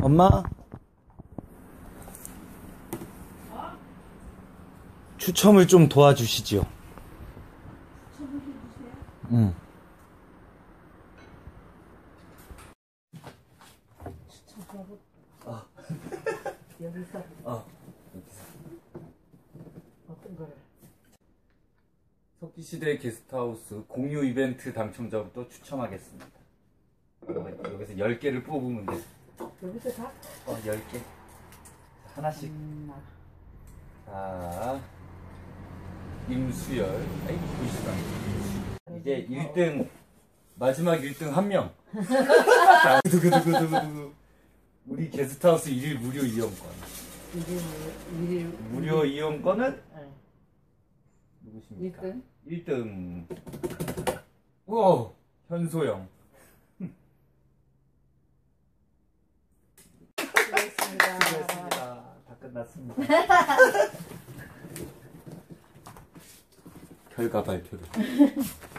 엄마? 추첨을 좀 도와주시지요. 응. 여기서 어. 어떤 석기시대 게스트하우스 공유 이벤트 당첨자부터 추첨하겠습니다. 여기서 10개를 뽑으면 돼. 여기서 다? 어, 10개. 하나씩. 음, 자, 임수열. 아이, 보시다. 이제 1등, 마지막 1등 한 명. 자, 두구두구두구두구. 우리 게스트하우스 1일 무료 이용권. 일일 일일 무료 이용권은 네. 누구십니까? 1등 1등. 우와, 현소영. 수고했습니다. 수고했습니다. 다 끝났습니다. 결과 발표를.